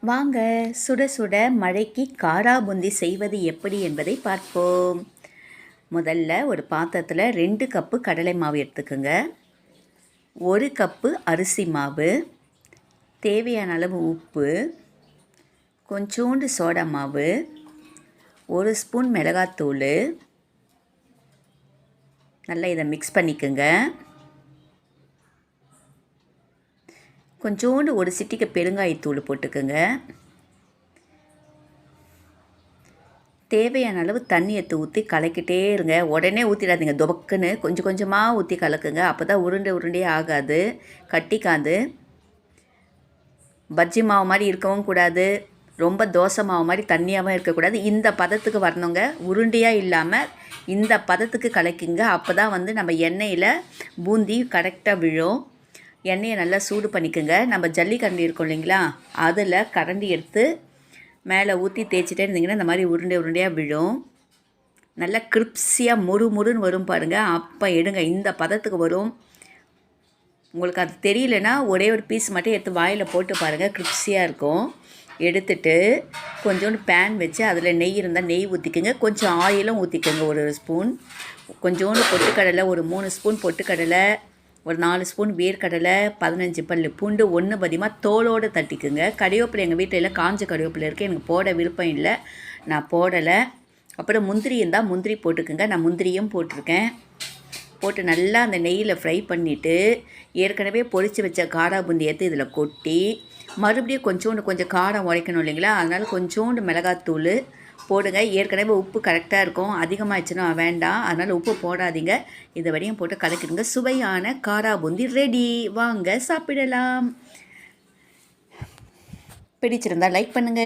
வாங்க சுட சுட மழைக்கு காரா பூந்தி செய்வது எப்படி என்பதை பார்ப்போம். முதல்ல ஒரு பாத்திரத்தில் ரெண்டு கப்பு கடலை மாவு எடுத்துக்கோங்க. ஒரு கப்பு அரிசி மாவு தேவையான அளவு உப்பு கொஞ்சோண்டு சோடா மாவு ஒரு ஸ்பூன் மிளகாத்தூள். நல்லா இதை மிக்ஸ் பண்ணிக்கோங்க. கொஞ்சோண்டு ஒரு சிட்டிக்கு பெருங்காயத்தூள் போட்டுக்கோங்க. தேவையான அளவு தண்ணி எடுத்து ஊற்றி கலக்கிட்டே இருங்க. உடனே ஊற்றிடாதீங்க துபக்குன்னு கொஞ்சம் கொஞ்சமாக ஊற்றி கலக்குங்க. அப்போ தான் உருண்டை உருண்டே ஆகாது. கட்டிக்காது பஜ்ஜி மாவு மாதிரி இருக்கவும் கூடாது. ரொம்ப தோசை மாவு மாதிரி தண்ணியாகவும் இருக்கக்கூடாது. இந்த பதத்துக்கு வரணுங்க. உருண்டையாக இல்லாமல் இந்த பதத்துக்கு கலக்குங்க. அப்போ தான் வந்து நம்ம எண்ணெயில் பூந்தி கரெக்டாக விழும். எண்ணெயை நல்லா சூடு பண்ணிக்கோங்க. நம்ம ஜல்லிக்கரண்டி இருக்கும் இல்லைங்களா? அதில் கரண்டி எடுத்து மேலே ஊற்றி தேய்ச்சிட்டே இருந்தீங்கன்னா இந்த மாதிரி உருண்டை உருண்டையாக விழும். நல்லா கிரிப்ஸியாக முறு முறுன்னு வரும் பாருங்கள் அப்போ எடுங்க. இந்த பதத்துக்கு வரும். உங்களுக்கு அது தெரியலனா ஒரே ஒரு பீஸ் மட்டும் எடுத்து வாயில் போட்டு பாருங்கள் கிரிப்ஸியாக இருக்கும். எடுத்துட்டு கொஞ்சோண்டு பேன் வச்சு அதில் நெய் இருந்தால் நெய் ஊற்றிக்கோங்க கொஞ்சம் ஆயிலும் ஊற்றிக்கோங்க ஒரு ஸ்பூன் கொஞ்சோண்டு பொட்டுக்கடலை ஒரு மூணு ஸ்பூன் பொட்டுக்கடலை. ஒரு நாலு ஸ்பூன் வேர்க்கடலை பதினஞ்சு பல் பூண்டு ஒன்று பதிமாக தோலோடு தட்டிக்குங்க. கறிவேப்பிலை எங்கள் வீட்டில் எல்லாம் காஞ்ச கறிவேப்பிலை இருக்குது எனக்கு போட விருப்பம் இல்லை. நான் போடலை. அப்புறம் முந்திரி இருந்தால் முந்திரி போட்டுக்குங்க. நான் முந்திரியும் போட்டிருக்கேன். போட்டு நல்லா அந்த நெய்யில் ஃப்ரை பண்ணிவிட்டு ஏற்கனவே பொறிச்சு வச்ச காரா பூந்தி இதில் கொட்டி மறுபடியும் கொஞ்சோண்டு கொஞ்சம் காரம் உரைக்கணும் இல்லைங்களா? அதனால் கொஞ்சோண்டு மிளகாத்தூள் போடுங்க. ஏற்கனவே உப்பு கரெக்டாக இருக்கும். அதிகமாகிடுச்சுன்னா வேண்டாம். அதனால் உப்பு போடாதீங்க. இதை வரையும் போட்டு கலக்கிடுங்க. சுவையான காரா பூந்தி ரெடி வாங்க சாப்பிடலாம். பிடிச்சிருந்தா லைக் பண்ணுங்கள்